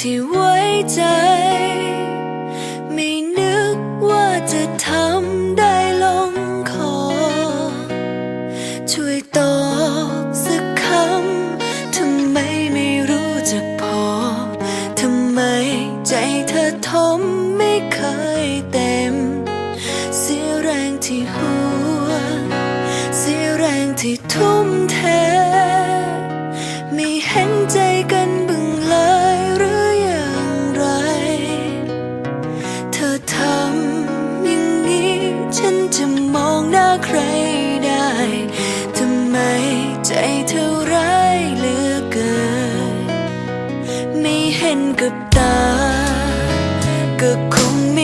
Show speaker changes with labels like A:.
A: ที่ไว้ใจ ไม่นึกว่าจะทำได้ลงคอ ช่วยตอบสักคำทำไมไม่รู้จะพอ ทำไมใจเธอทมไม่เคยเต็ม เสียแรงที่หัว เสียแรงที่ทุ่มเท อทำอย่างนี้ ฉันจะมองหน้าใครได้ทำไมใจเธอร้ายเหลือเกิน ไม่เห็นกับตา ก็คงไม่